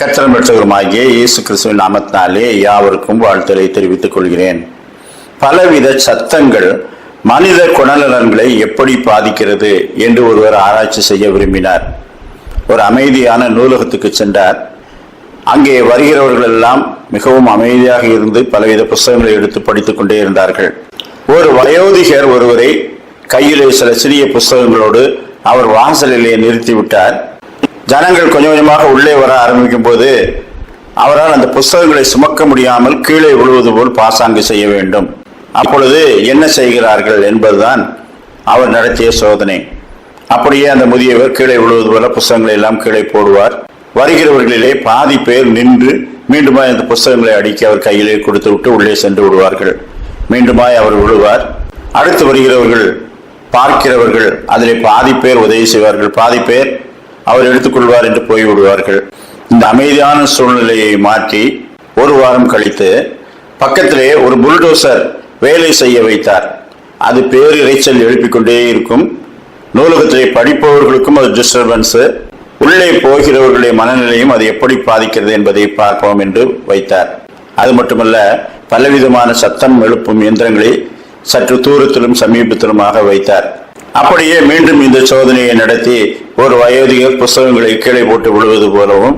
கத்திரம் பெற்றவருமாகிய இயேசு கிறிஸ்துவின் நாமத்தினாலே யாவருக்கும் வாழ்த்தலை தெரிவித்துக் கொள்கிறேன். பலவித சத்தங்கள் மனித குணநலன்களை எப்படி பாதிக்கிறது என்று ஒருவர் ஆராய்ச்சி செய்ய விரும்பினார். ஒரு அமைதியான நூலகத்துக்கு சென்றார். அங்கே வருகிறவர்கள் எல்லாம் மிகவும் அமைதியாக இருந்து பலவித புஸ்தகங்களை எடுத்து படித்துக் கொண்டே இருந்தார்கள். ஒரு வயோதிகர் ஒருவரை கையிலே சில சிறிய புஸ்தகங்களோடு அவர் வாசலிலே நிறுத்திவிட்டார். ஜனங்கள் கொஞ்சம் கொஞ்சமாக உள்ளே வர ஆரம்பிக்கும் போது அவரால் அந்த புஸ்தகங்களை சுமக்க முடியாமல் கீழே விழுவது போல் பாசாங்கு செய்ய வேண்டும். அப்பொழுது என்ன செய்கிறார்கள் என்பதுதான் அவர் நடத்திய சோதனை. அப்படியே அந்த முதியவர் கீழே விழுவது போல புஸ்தகங்களை எல்லாம் கீழே போடுவார். வருகிறவர்களிலே பாதி பேர் நின்று மீண்டுமாய் அந்த புஸ்தகங்களை அடிக்க அவர் கையிலே கொடுத்து விட்டு உள்ளே சென்று விடுவார்கள். மீண்டுமாய் அவர் விழுவார். அடுத்து வருகிறவர்கள் பார்க்கிறவர்கள் அதிலே பாதி பேர் உதவி செய்வார்கள். பாதி பேர் அவர் எடுத்துக்கொள்வார் என்று போய் விடுவார்கள் இந்த அமைதியான சூழ்நிலையை மாற்றி ஒரு வாரம் கழித்து பக்கத்திலே ஒரு புல்டோசர் வேலை செய்ய வைத்தார். அது பேரிரைச்சல் எழுப்பிக் கொண்டே இருக்கும். நூலகத்திலே படிப்பவர்களுக்கும் அது டிஸ்டர்பன்ஸ் உள்ளே போகிறவர்களுடைய மனநிலையும் அது எப்படி பாதிக்கிறது என்பதை பார்ப்போம் என்று வைத்தார். அது மட்டுமல்ல பலவிதமான சத்தம் எழுப்பும் இயந்திரங்களை சற்று தூரத்திலும் சமீபத்திலுமாக வைத்தார். அப்படியே மீண்டும் இந்த சோதனையை நடத்தி ஒரு வயோதிகர் புஸ்தகங்களை கீழே போட்டு விடுவது போலவும்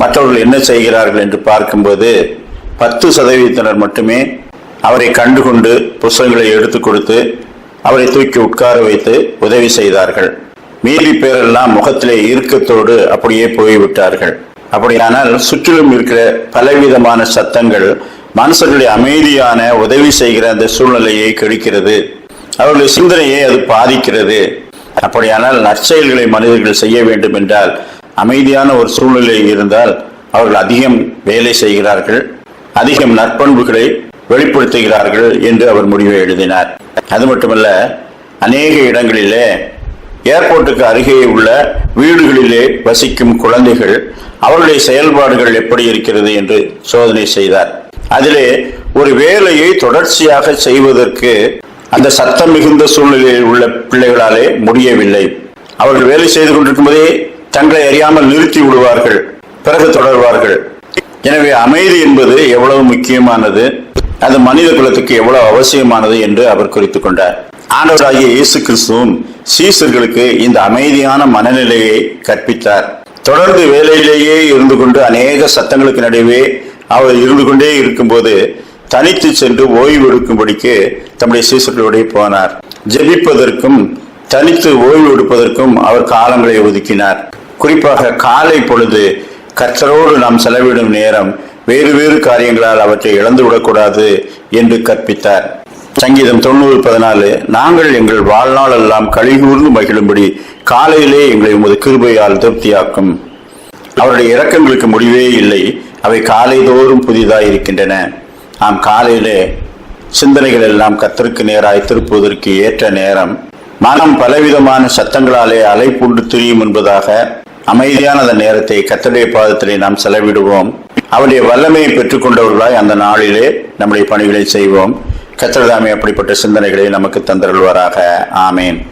மற்றவர்கள் என்ன செய்கிறார்கள் என்று பார்க்கும்போது பத்து சதவீதத்தினர் மட்டுமே அவரை கண்டுகொண்டு புஸ்தகங்களை எடுத்து கொடுத்து அவரை தூக்கி உட்கார வைத்து உதவி செய்தார்கள். மீதி பேரெல்லாம் முகத்திலே இறுக்கத்தோடு அப்படியே போய்விட்டார்கள். அப்படியானால் சுற்றிலும் இருக்கிற பலவிதமான சத்தங்கள் மனுஷர்களுடைய அமைதியான உதவி செய்கிற அந்த சூழ்நிலையை கெடுக்கிறது. அவர்களுடைய சிந்தனையை அது பாதிக்கிறது. அப்படியானால் நற்செயல்களை மனிதர்கள் செய்ய வேண்டும் என்றால் அமைதியான ஒரு சூழ்நிலை இருந்தால் அவர்கள் அதிகம் வேலை செய்கிறார்கள் அதிகம் நற்பண்புகளை வெளிப்படுத்துகிறார்கள் என்று அவர் முடிவை எழுதினார். அது மட்டுமல்ல அநேக இடங்களிலே ஏர்போர்ட்டுக்கு அருகே உள்ள வீடுகளிலே வசிக்கும் குழந்தைகள் அவருடைய செயல்பாடுகள் எப்படி இருக்கிறது என்று சோதனை செய்தார். அதிலே ஒரு வேலையை தொடர்ச்சியாக செய்வதற்கு அந்த சத்தம் மிகுந்த சூழ்நிலையில் உள்ள பிள்ளைகளாலே முடியவில்லை. அவர்கள் வேலை செய்து கொண்டிருக்கும் போதே தங்களை அறியாமல் நிறுத்தி விடுவார்கள் பிறகு தொடர்வார்கள். எனவே அமைதி என்பது எவ்வளவு முக்கியமானது அது மனித குலத்துக்கு எவ்வளவு அவசியமானது என்று அவர் குறித்துக் கொண்டார். ஆண்டவராகிய இயேசு கிறிஸ்துவும் சீசர்களுக்கு இந்த அமைதியான மனநிலையை கற்பித்தார். தொடர்ந்து வேலையிலேயே இருந்து கொண்டு அநேக சத்தங்களுக்கு நடுவே அவர் இருந்து கொண்டே இருக்கும்போது தனித்து சென்று ஓய்வு எடுக்கும்படிக்கு தம்முடைய சீசர்களுடைய போனார். ஜெபிப்பதற்கும் தனித்து ஓய்வு எடுப்பதற்கும் அவர் காலங்களை ஒதுக்கினார். குறிப்பாக காலை பொழுது கற்றரோடு நாம் செலவிடும் நேரம் வேறு வேறு காரியங்களால் அவற்றை இழந்து விடக்கூடாது என்று கற்பித்தார். சங்கீதம் தொண்ணூறு பதினாலு நாங்கள் எங்கள் வாழ்நாள் எல்லாம் கழிகூர்ந்து மகிழும்படி காலையிலே எங்களை உமது கிருபையால் திருப்தியாக்கும். அவருடைய இரக்கங்களுக்கு முடிவே இல்லை. அவை காலைதோறும் புதிதாய் இருக்கின்றன நாம் காலையிலே சிந்தனைகள் எல்லாம் கத்தருக்கு நேராய் திருப்புவதற்கு ஏற்ற நேரம் மனம் பலவிதமான சத்தங்களாலே அலைப்புண்டு திரியும் என்பதாக அமைதியான அந்த நேரத்தை கத்தடைய பாதத்திலே நாம் செலவிடுவோம். அவருடைய வல்லமையை பெற்றுக்கொண்டவர்களாய் அந்த நாளிலே நம்முடைய பணிகளை செய்வோம். கத்திரதாமே அப்படிப்பட்ட சிந்தனைகளை நமக்கு தந்தருள்வாராக. ஆமேன்.